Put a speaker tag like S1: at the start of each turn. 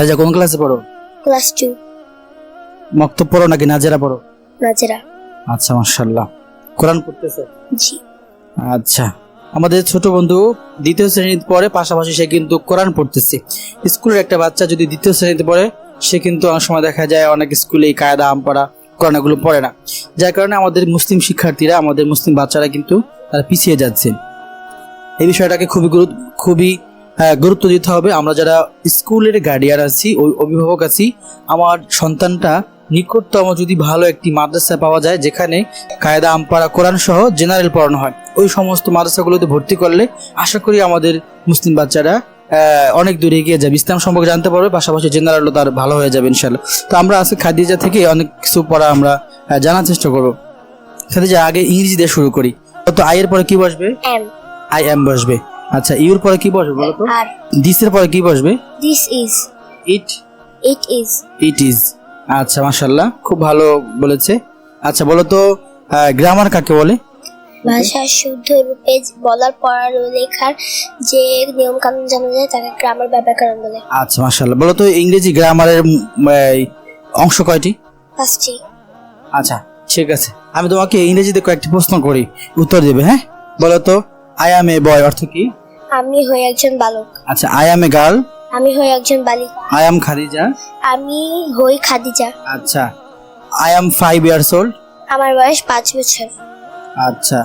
S1: খাদিজা কোন ক্লাসে পড়ো?
S2: Class two.
S1: মক্তব পড়ো নাকি নাজেরা পড়ো?
S2: নাজেরা।
S1: আচ্ছা মাশাল্লাহ কোরআন পড়তেছে?
S2: জি।
S1: আচ্ছা। আমাদের ছোট বন্ধু দ্বিতীয় শ্রেণীতে পড়ে পাশাপাশি সে কিন্তু কোরআন পড়তেছে। স্কুলের একটা বাচ্চা যদি দ্বিতীয় শ্রেণীতে পড়ে সে কিন্তু অনেক সময় দেখা যায় অনেক স্কুলে এই কায়দা আম পড়া কোরআন এগুলো পড়ে না। যার কারণে আমাদের মুসলিম শিক্ষার্থীরা আমাদের মুসলিম বাচ্চারা কিন্তু তারা পিছিয়ে যাচ্ছে। এই বিষয়টাকে খুবই গুরুত্ব খুবই গুরুত্ব দিতে হবে। আমরা যারা স্কুলের গার্ডিয়ান আছি ওই অভিভাবক আছি আমার সন্তানটা নিকটতম যদি ভালো একটি মাদ্রাসা পাওয়া যায় যেখানে কায়দা আমপাড়া কোরআন সহ জেনারেল পড়ানো হয় ওই সমস্ত মাদ্রাসাগুলোতে ভর্তি করলে আশা করি আমাদের মুসলিম বাচ্চারা অনেক দূরে এগিয়ে যাবে। ইসলাম সম্পর্কে জানতে পারবে পাশাপাশি জেনারেলও তার ভালো হয়ে যাবে ইনশাল্লাহ তো আমরা আজকে খাদিজা থেকে অনেক কিছু পড়া আমরা জানার চেষ্টা করব। খাদিজা আগে ইংরেজি দিয়ে শুরু করি। তো আই এর পরে কি বসবে? আই এম বসবে। আচ্ছা ইউর পরে কি বসবে বলো তো?
S2: আর
S1: দিসের পরে কি বসবে?
S2: This is.
S1: It?
S2: It is.
S1: It is. আচ্ছা মাশাল্লাহ খুব ভালো বলেছে। আচ্ছা বলো তো গ্রামার কাকে বলে?
S2: ভাষার শুদ্ধ রূপে বলার পড়ার ও লেখার যে নিয়ম কানুন জানা যায় তাকে গ্রামার ব্যাকরণ বলে।
S1: আচ্ছা মাশাল্লাহ বলো তো ইংরেজি গ্রামারের অংশ কয়টি?
S2: পাঁচটি।
S1: আচ্ছা ঠিক আছে। আমি তোমাকে ইংরেজিতে কয়েকটি প্রশ্ন করি উত্তর দেবে হ্যাঁ? বলো তো আই এম এ বয় অর্থ কি?
S2: আমি হই একজন বালক।
S1: আচ্ছা আই এম এ গার্ল
S2: আমি হই একজন বালিকা।
S1: আই এম খাদিজা
S2: আমি হই খাদিজা।
S1: আচ্ছা I am five years old
S2: আমার বয়স পাঁচ বছর।
S1: আচ্ছা।